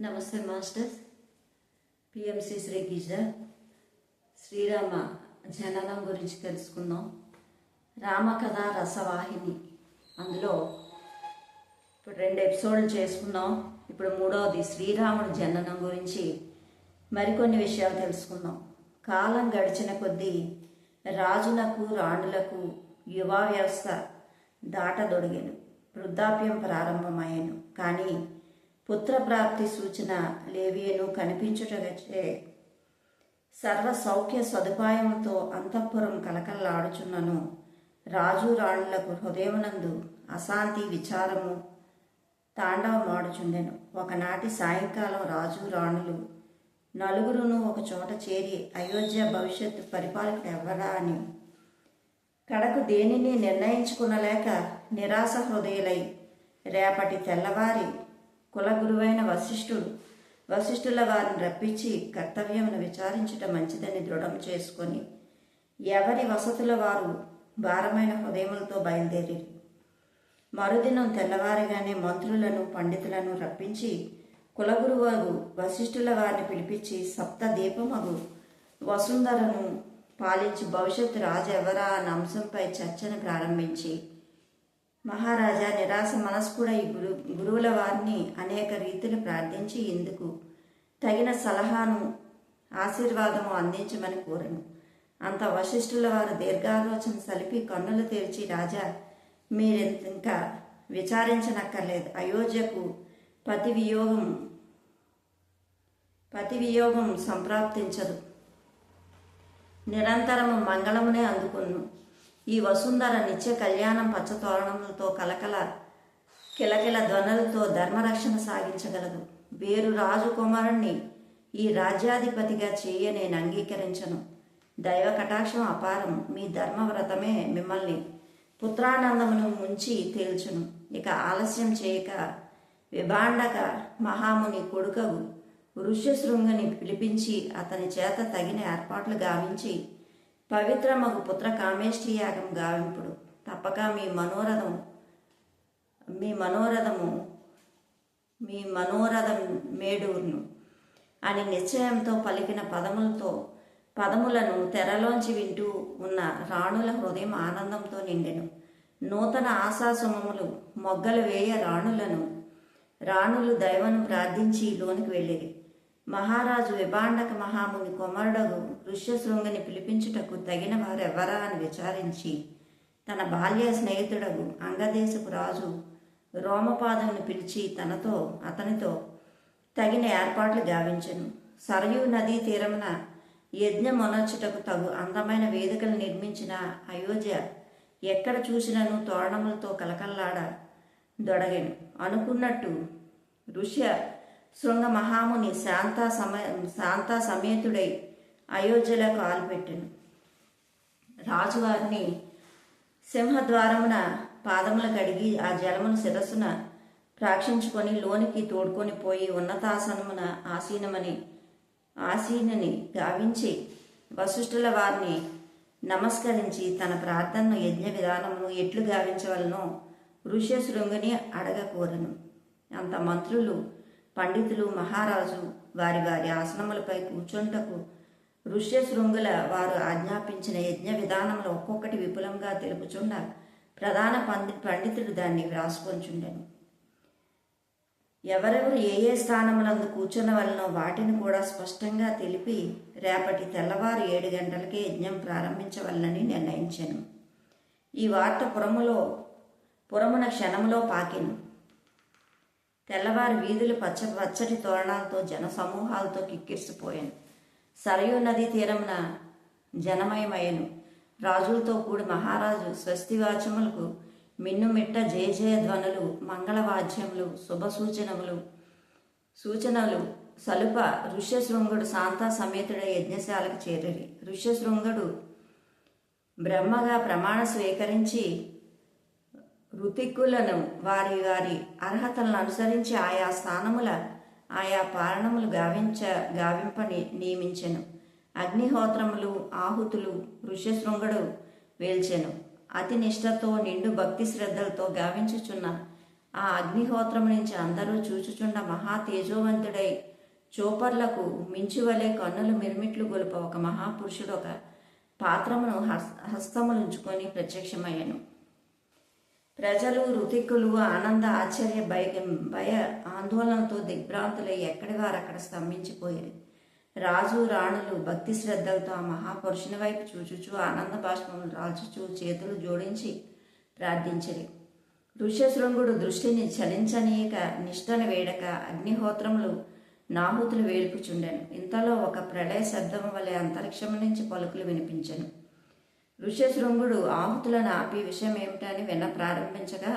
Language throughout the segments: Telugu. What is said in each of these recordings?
నమస్తే మాస్టర్స్. పిఎంసి శ్రీ గిజర్ శ్రీరామ జననం గురించి తెలుసుకుందాం. రామకథ రసవాహిని. అందులో ఇప్పుడు రెండు ఎపిసోడ్లు చేసుకున్నాం ఇప్పుడు మూడవది శ్రీరాముడు జననం గురించి మరికొన్ని విషయాలు తెలుసుకుందాం. కాలం గడిచిన కొద్దీ రాజులకు రాణులకు యువ వ్యవస్థ దాటదొడిగాను. వృద్ధాప్యం ప్రారంభమయ్యాను. కానీ పుత్రప్రాప్తి సూచన లేవియను కనిపించుటచే సర్వ సౌఖ్య సదుపాయంతో అంతఃపురం కలకల్లాడుచున్నను. రాజు రాణులకు హృదయమునందు అశాంతి విచారము తాండవమాడుచుండెను. ఒకనాటి సాయంకాలం రాజు రాణులు నలుగురును ఒక చోట చేరి అయోధ్య భవిష్యత్తు పరిపాలకుడు ఎవరా అని కడకు దేనిని నిర్ణయించుకునలేక నిరాశ హృదయులై రేపటి తెల్లవారి కులగురువైన వశిష్ఠుడు. వశిష్ఠుల వారిని రప్పించి కర్తవ్యమును విచారించుట మంచిదని దృఢం చేసుకొని ఎవరి వసతుల వారు భారమైన హృదయములతో బయలుదేరి మరుదినం తెల్లవారిగానే మంత్రులను పండితులను రప్పించి కులగురువగు వశిష్ఠుల వారిని పిలిపించి సప్త దీపమగు వసుంధరను పాలించి భవిష్యత్తు రాజు ఎవరా అన్న అంశంపై చర్చను ప్రారంభించి మహారాజా నిరాశ మనస్కుడ ఈ గురు గురువుల వారిని అనేక రీతులు ప్రార్థించి ఇందుకు తగిన సలహాను ఆశీర్వాదము అందించమని కోరను. అంత వశిష్ఠుల వారు దీర్ఘాలోచన సలిపి కన్నులు తెరిచి రాజా మీరెంత ఇంకా విచారించనక్కర్లేదు. అయోధ్యకు పతి వియోగం పతి వియోగం సంప్రాప్తించదు. నిరంతరము మంగళమునే అందుకును ఈ వసుంధర నిత్య కళ్యాణం పచ్చతోరణములతో కలకల కిలకిల ధ్వనులతో ధర్మరక్షణ సాగించగలదు. వేరు రాజు కుమారుణ్ణి ఈ రాజ్యాధిపతిగా చేయ నేను అంగీకరించను. దైవ కటాక్షం అపారం. మీ ధర్మవ్రతమే మిమ్మల్ని పుత్రానందమును ముంచి తేల్చును. ఇక ఆలస్యం చేయక విభాండక మహాముని కొడుకవు ఋష్యశృంగుని పిలిపించి అతని చేత తగిన ఏర్పాట్లు గావించి పవిత్రమగు పుత్ర కామేష్టి యాగం గావింపుడు. తప్పక మీ మనోరథం మీ మనోరథము మీ మనోరథం మేడూరును. అని నిశ్చయంతో పలికిన పదములతో పదములను తెరలోంచి వింటూ ఉన్న రాణుల హృదయం ఆనందంతో నిండెను. నూతన ఆశాసుమములు మొగ్గలు వేయ రాణులను రాణులు దైవను ప్రార్థించి లోనికి వెళ్ళేది మహారాజు విభాండక మహాముని కొమరుడగు ఋష్యశృంగని పిలిపించుటకు తగిన వారెవరా అని విచారించి తన బాల్య స్నేహితుడగు అంగదేశపు రాజు రోమపాదమును పిలిచి తనతో అతనితో తగిన ఏర్పాట్లు గావించను. సరయూ నదీ తీరమున యజ్ఞమొనర్చుటకు తగు అందమైన వేదికలు నిర్మించిన అయోధ్య ఎక్కడ చూసినను తోరణములతో కలకల్లాడ దొడగెను. అనుకున్నట్టు ఋష్య శృంగ మహాముని శాంత సమ శాంత సమేతుడై అయోధ్యలో కాలుపెట్టెను రాజువారిని సింహద్వారమున పాదముల కడిగి ఆ జలమును శిరస్సున ప్రాక్షించుకొని లోనికి తోడుకొని పోయి ఉన్నతాసనమున ఆసీనమని ఆసీనని గావించి వశిష్ఠుల వారిని నమస్కరించి తన ప్రార్థనను యజ్ఞ విధానమును ఎట్లు గావించవలనో ఋష్యశృంగుని అడగకూరను అంత మంత్రులు పండితులు మహారాజు వారి వారి ఆసనములపై కూర్చుంటకు ఋష్యశృంగుల వారు ఆజ్ఞాపించిన యజ్ఞ విధానంలో ఒక్కొక్కటి విపులంగా తెలుపుచుండ ప్రధాన పండి పండితుడు దాన్ని వ్రాసుకొంచుండెను. ఎవరెవరు ఏ ఏ స్థానములందు కూర్చున్న వలనో వాటిని కూడా స్పష్టంగా తెలిపి రేపటి తెల్లవారు ఏడు గంటలకే యజ్ఞం ప్రారంభించవలనని నిర్ణయించాను. ఈ వార్త పురములో పురమున క్షణములో పాకెను. తెల్లవారి వీధులు పచ్చ పచ్చటి తోరణాలతో జన సమూహాలతో కిక్కిరిసిపోయాను. సరయూ నదీ తీరమున జనమయమయ్యను. రాజులతో కూడి మహారాజు స్వస్తివాచములకు మిన్నుమిట్ట జయ జయ ధ్వనులు మంగళవాద్యములు శుభ సూచనములు సూచనలు సలుప ఋష్యశృంగుడు శాంత సమేతుడ యజ్ఞశాలకు చేరిరి. ఋష్యశృంగుడు బ్రహ్మగా ప్రమాణ స్వీకరించి ఋతిక్కులను వారి వారి అర్హతలను అనుసరించి ఆయా స్థానముల ఆయా పారణములు గావించ గావింపని నియమించెను. అగ్నిహోత్రములు ఆహుతులు ఋష్యశృంగుడు వేల్చెను. అతి నిష్టతో నిండు భక్తి శ్రద్ధలతో గావించుచున్న ఆ అగ్నిహోత్రం నుంచి అందరూ చూచుచుండ మహా తేజోవంతుడై చోపర్లకు మించువలే కన్నులు మిరుమిట్లు గొలుప ఒక మహాపురుషుడు ఒక పాత్రమును హస్ హస్తములుంచుకొని ప్రత్యక్షమయ్యను. ప్రజలు రుతిక్కులు ఆనంద ఆశ్చర్య భయ భయ ఆందోళనతో దిగ్భ్రాంతులై ఎక్కడి వారు అక్కడ స్తంభించిపోయారు. రాజు రాణులు భక్తి శ్రద్ధలతో ఆ మహాపురుషుని వైపు చూచుచూ ఆనంద బాష్పములు రాల్చుచూ చేతులు జోడించి ప్రార్థించరు. ఋష్యశృంగుడు దృష్టిని చలించనీయక నిష్టన వేడక అగ్నిహోత్రములు నాహుతులు వేలుపుచుండెను ఇంతలో ఒక ప్రళయ శబ్దము వలె అంతరిక్షము నుంచి పలుకులు వినిపించను. ఋష్యశృంగుడు ఆహుతులను ఆపి విషయం ఏమిటని విన ప్రారంభించగా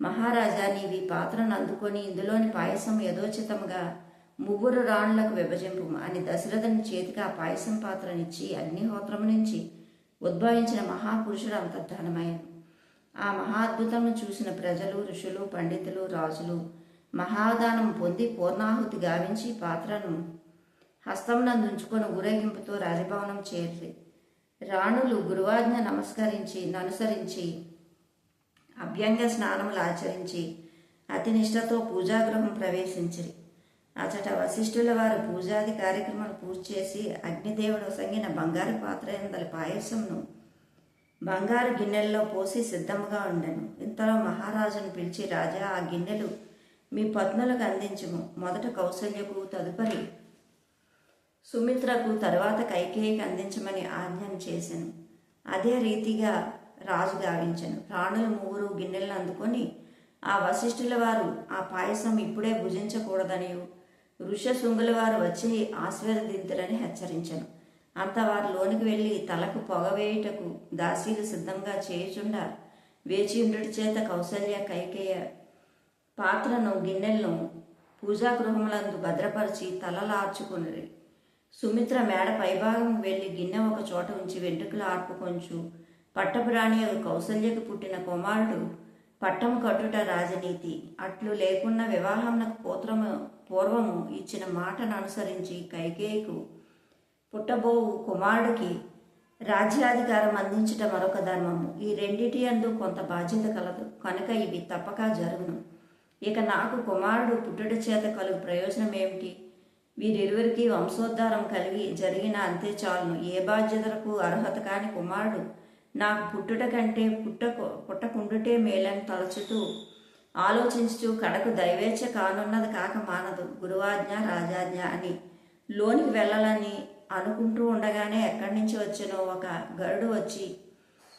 మహారాజా నీవి పాత్రను అందుకొని ఇందులోని పాయసం యథోచితముగా ముగ్గురు రాణులకు విభజింపు అని దశరథుని చేతికి ఆ పాయసం పాత్రనిచ్చి అగ్నిహోత్రము నుంచి ఉద్భవించిన మహాపురుషుడు అంతర్ధానమయ్యాను ఆ మహాద్భుతమును చూసిన ప్రజలు ఋషులు పండితులు రాజులు మహాదానం పొంది పూర్ణాహుతి గావించి పాత్రను హస్తమునందుంచుకొని ఊరేగింపుతో రాజభవనం చేరి రాణులు గురువాజ్ఞ నమస్కరించి ననుసరించి అభ్యంగ స్నానములు ఆచరించి అతి నిష్టతో పూజాగృహం ప్రవేశించిరి. అచట వశిష్ఠుల వారు పూజాది కార్యక్రమాలు పూర్తి చేసి అగ్నిదేవుడు సంగిన బంగారు పాత్ర ఎందలి పాయసంను బంగారు గిన్నెల్లో పోసి సిద్ధముగా ఉండెను. ఇంతలో మహారాజును పిలిచి రాజా ఆ గిన్నెలు మీ పత్నులకు అందించము. మొదట కౌశల్యకు తదుపరి సుమిత్రకు తరువాత కైకేయికి అందించమని ఆజ్ఞను చేశాను. అదే రీతిగా రాజు గావించను. రాణులు ముగ్గురు గిన్నెలను అందుకొని ఆ వశిష్ఠుల వారు ఆ పాయసం ఇప్పుడే భుజించకూడదని ఋష్యశృంగుల వారు వచ్చి ఆశీర్వదిద్దురని హెచ్చరించను. అంత వారు లోనికి వెళ్ళి తలకు పొగవేయుటకు దాసీలు సిద్ధంగా చేయుచుండ వేచి ఉండుట చేత కౌసల్య కైకేయ పాత్రను గిన్నెలను పూజాగృహములందు భద్రపరిచి తలలార్చుకుని సుమిత్ర మేడ పైభాగం వెళ్ళి గిన్నె ఒక చోట ఉంచి వెంట్రుకలు ఆర్పుకొంచు. పట్టపురాణి కౌసల్యకు పుట్టిన కుమారుడు పట్టము కట్టుట రాజనీతి. అట్లు లేకున్న వివాహమునకు పూత్రము పూర్వము ఇచ్చిన మాటను అనుసరించి కైకేయికు పుట్టబోవు కుమారుడికి రాజ్యాధికారం అందించట మరొక ధర్మము. ఈ రెండిటి అందు కొంత బాధ్యత కలదు. కనుక ఇవి తప్పక జరుగును. ఇక నాకు కుమారుడు పుట్టుట చేత కలుగు ప్రయోజనం ఏమిటి వీరిరువురికి వంశోద్ధారం కలిగి జరిగిన అంతే చాలును. ఏ బాధ్యతలకు అర్హత కాని కుమారుడు నాకు పుట్టుట కంటే పుట్టకు పుట్టకుండుటే మేలని తలచుతూ ఆలోచించుచు కడకు దైవేచ్ఛ కానున్నది కాక మానదు. గురువాజ్ఞ రాజాజ్ఞ అని లోనికి వెళ్ళాలని అనుకుంటూ ఉండగానే ఎక్కడి నుంచి వచ్చినో ఒక గరుడు వచ్చి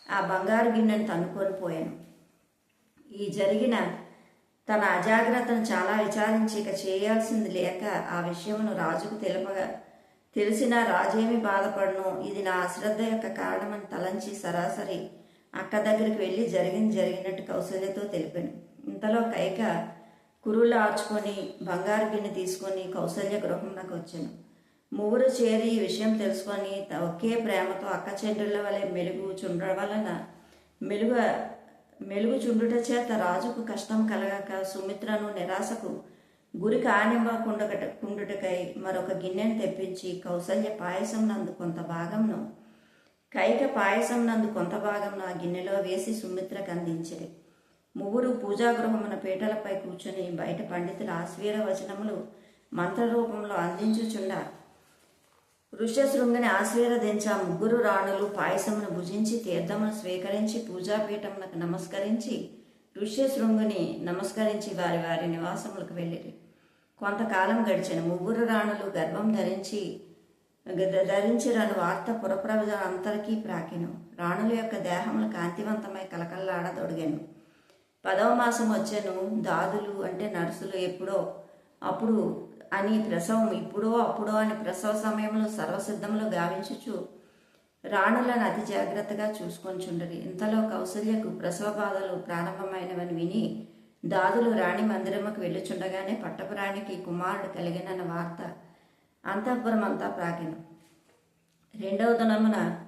ఆ బంగారు గిన్నెను తన్నుకొని పోయాను. ఈ జరిగిన తన అజాగ్రత్తను చాలా విచారించి ఇక చేయాల్సింది లేక ఆ విషయమును రాజుకు తెలుపగా తెలిసిన రాజేమి బాధపడను. ఇది నా అశ్రద్ధ యొక్క కారణమని తలంచి సరాసరి అక్క దగ్గరికి వెళ్ళి జరిగింది జరిగినట్టు కౌశల్యతో తెలిపాను. ఇంతలో కైక కురులు ఆర్చుకొని బంగారు గిన్నె తీసుకొని కౌశల్య గృహంలోకి వచ్చాను. ముగ్గురు చేరి ఈ విషయం తెలుసుకొని ఒకే ప్రేమతో అక్క చెల్లెళ్ళ వలె మెలుగు చుండడం వలన మెలుగు మెలుగు చుండుట చేత రాజుకు కష్టం కలగక సుమిత్రను నిరాశకు గురి కానివ్వకుండగట కుండుటకై మరొక గిన్నెను తెప్పించి కౌసల్య పాయసం నందు కొంత భాగంను కైక పాయసం నందు కొంత భాగంను ఆ గిన్నెలో వేసి సుమిత్రకు అందించిరి ముగ్గురు పూజాగృహమున పీటలపై కూర్చుని బయట పండితుల ఆశ్వీర వచనములు మంత్రరూపంలో అందించుచుండారు ఋష్యశృంగిని ఆశీర్వదించి ఆ ముగ్గురు రాణులు పాయసమును భుజించి తీర్థమును స్వీకరించి పూజాపీఠమునకు నమస్కరించి ఋష్యశృంగుని నమస్కరించి వారి వారి నివాసములకు వెళ్ళిరి. కొంతకాలం గడిచిన. ముగ్గురు రాణులు గర్భం ధరించి గ- ధరించిరను వార్త పురప్రజ అంతరికీ ప్రాకిను. రాణుల యొక్క దేహములు కాంతివంతమై కలకల్లాడదొడిగాను పదవ మాసం వచ్చాను దాదులు అంటే నర్సులు ఎప్పుడో అప్పుడు అని ప్రసవం ఇప్పుడో అప్పుడో అని ప్రసవ సమయంలో సర్వసిద్ధంలో గావించుచు రాణులను అతి జాగ్రత్తగా చూసుకొంచుండరి ఇంతలో కౌసల్యకు ప్రసవ బాధలు ప్రారంభమైనవని విని దాదులు రాణి మందిరముకు వెళ్ళుచుండగానే పట్టపురాణికి కుమారుడు కలిగినన్న వార్త అంతఃపురం అంతా ప్రాకిను. రెండవ దినమున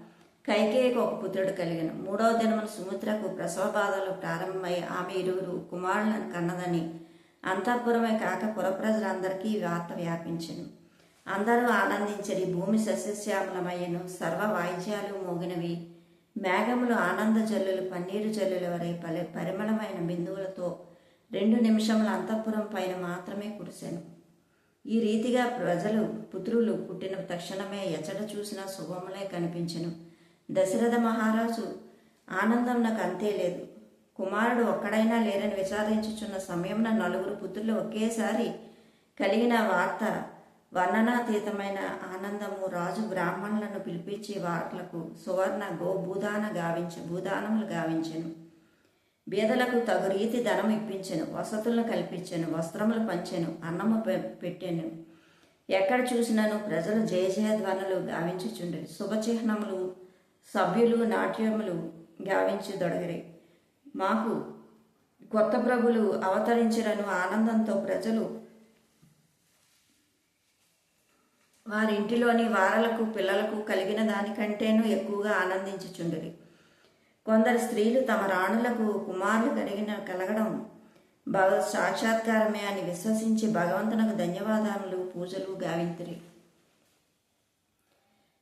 కైకేయకు ఒక పుత్రుడు కలిగిన. మూడవ దినమున సుమిత్రకు ప్రసవ బాధలు ప్రారంభమై ఆమె ఇరువురు కుమారులను కన్నదని అంతఃపురమే కాక పురప్రజలందరికీ ఈ వార్త వ్యాపించను. అందరూ ఆనందించని భూమి సస్యశ్యామలమయ్యను. సర్వ వాయిద్యాలు మోగినవి. మేఘములు ఆనంద జల్లులు పన్నీరు జల్లుల వరే పలి పరిమళమైన బిందువులతో రెండు నిమిషముల అంతఃపురం పైన మాత్రమే కురిశాను ఈ రీతిగా ప్రజలు పుత్రులు పుట్టిన తక్షణమే ఎచ్చట చూసినా శుభములే కనిపించెను. దశరథ మహారాజు ఆనందం నాకు అంతే లేదు. కుమారుడు ఒక్కడైనా లేరని విచారించుచున్న సమయంలో నలుగురు పుత్రులు ఒకేసారి కలిగిన వార్త వర్ణనాతీతమైన ఆనందము రాజు బ్రాహ్మణులను పిలిపించి వాట్లకు సువర్ణ గో భూదాన గావించి భూదానములు గావించెను. బీదలకు తగు రీతి ధనం ఇప్పించెను. వసతులను కల్పించెను. వస్త్రములు పంచెను. అన్నము పెట్టాను. ఎక్కడ చూసినాను ప్రజలు జయ ధ్వనులు గావించుచుండ్రి శుభచిహ్నములు సభ్యులు నాట్యములు గావించుదొడగరి మాకు కొత్త ప్రభులు అవతరించినను ఆనందంతో ప్రజలు వారి ఇంటిలోని వారలకు పిల్లలకు కలిగిన దానికంటేనూ ఎక్కువగా ఆనందించుచుండరి కొందరు స్త్రీలు తమ రాణులకు కుమారులు కలిగిన కలగడం భగవత్ సాక్షాత్కారమే అని విశ్వసించి భగవంతునకు ధన్యవాదములు పూజలు గావింతురి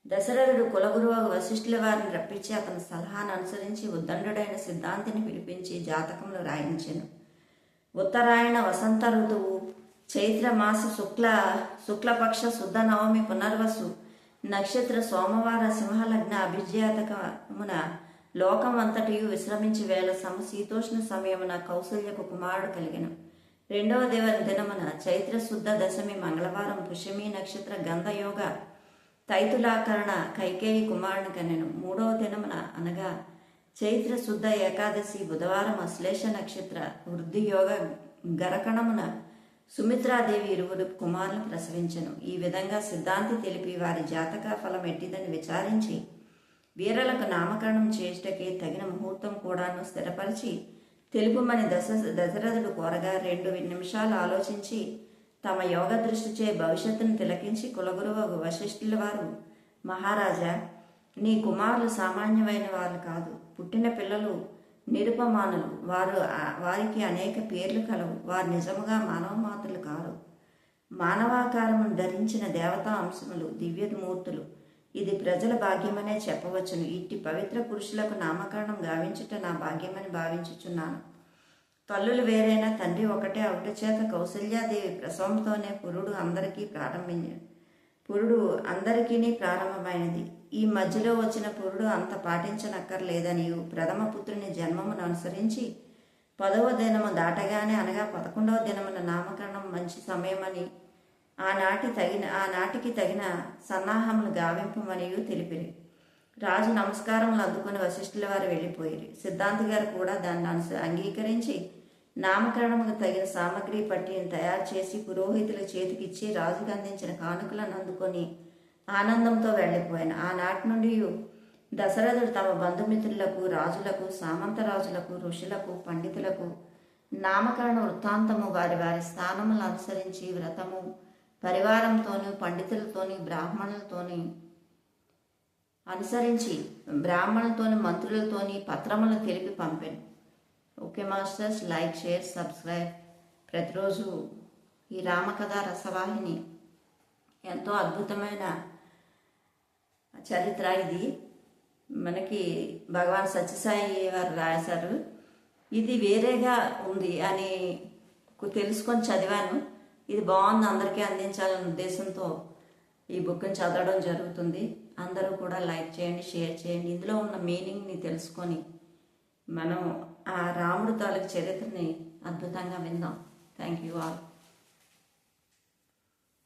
దశరథుడు కులగురువు వశిష్ఠుల వారిని రప్పించి అతని సలహాను అనుసరించి ఉద్దండుడైన సిద్ధాంతిని పిలిపించి జాతకంలో రాయించాను. ఉత్తరాయణ వసంత ఋతువు చైత్రమాస శుక్ల శుక్లపక్ష శుద్ధ నవమి పునర్వసు నక్షత్ర సోమవార సింహలగ్న అభిజాతకమున లోకం అంతటియు విశ్రమించి వేళ సమశీతోష్ణ సమయమున కౌసల్యకు కుమారుడు కలిగను. రెండవ దేవ దినమున చైత్ర శుద్ధ దశమి మంగళవారం పుష్యమి నక్షత్ర గంధయోగ తైతులాకరణ కైకేయి కుమారుని కనెను మూడవ దినమున అనగా చైత్ర శుద్ధ ఏకాదశి బుధవారం అశ్లేష నక్షత్ర వృద్ధి యోగ గరకణమున సుమిత్రాదేవి ఇరువురు కుమారులు ప్రసవించను. ఈ విధంగా సిద్ధాంతి తెలిపి వారి జాతక ఫలం ఎట్టిదని విచారించి వీరలకు నామకరణం చేయుటకి తగిన ముహూర్తం కూడాను స్థిరపరిచి తెలుపుమని దశ దశరథుడు కోరగా రెండు నిమిషాలు ఆలోచించి తమ యోగ దృష్టిచే భవిష్యత్తును తిలకించి కులగురువు వశిష్ఠుల వారు మహారాజా నీ కుమారులు సామాన్యమైన వారు కాదు. పుట్టిన పిల్లలు నిరుపమానులు. వారు వారికి అనేక పేర్లు కలవు. వారు నిజముగా మానవ మాతలు కారు. మానవాకారమును ధరించిన దేవతా అంశములు దివ్యమూర్తులు. ఇది ప్రజల భాగ్యమనే చెప్పవచ్చును. ఇట్టి పవిత్ర పురుషులకు నామకరణం గావించుట నా భాగ్యమని భావించుచున్నాను. తల్లులు వేరైనా తండ్రి ఒకటే అవుట చేత కౌశల్యాదేవి ప్రసవంతోనే పురుడు అందరికీ ప్రారంభించ పురుడు అందరికీ ప్రారంభమైనది. ఈ మధ్యలో వచ్చిన పురుడు అంత పాటించనక్కర్లేదని ప్రథమ పుత్రుని జన్మమును అనుసరించి పదవ దినము దాటగానే అనగా పదకొండవ దినమున నామకరణం మంచి సమయమని ఆనాటి తగిన ఆనాటికి తగిన సన్నాహములు గావింపమనియు తెలిపిరి. రాజు నమస్కారములు అందుకుని వశిష్ఠుల వారు వెళ్ళిపోయారు. సిద్ధాంతి గారు కూడా దాన్ని అంగీకరించి నామకరణముకు తగిన సామగ్రి పట్టిని తయారు చేసి పురోహితుల చేతికిచ్చి రాజుకు అందించిన కానుకలను అందుకొని ఆనందంతో వెళ్ళిపోయాను. ఆనాటి నుండి దశరథుడు తమ బంధుమిత్రులకు రాజులకు సామంతరాజులకు ఋషులకు పండితులకు నామకరణ వృత్తాంతము వారి వారి స్థానములను అనుసరించి వ్రతము పరివారంతోనూ పండితులతోని బ్రాహ్మణులతోని అనుసరించి బ్రాహ్మణులతోని మంత్రులతోని పత్రములను తెలిపి పంపాను. Okay masters. Like share subscribe. ప్రతిరోజు ఈ రామకథ రసవాహిని. ఎంతో అద్భుతమైన చరిత్ర ఇది. మనకి భగవాన్ సత్యసాయి వారు రాశారు. ఇది వేరేగా ఉంది అని తెలుసుకొని చదివాను. ఇది బాగుంది అందరికీ అందించాలనే ఉద్దేశంతో ఈ బుక్ని చదవడం జరుగుతుంది. అందరూ కూడా లైక్ చేయండి షేర్ చేయండి. ఇందులో ఉన్న మీనింగ్ని తెలుసుకొని మనం ఆ రాముడు తాలూకు చరిత్రని అద్భుతంగా విందాం. Thank you all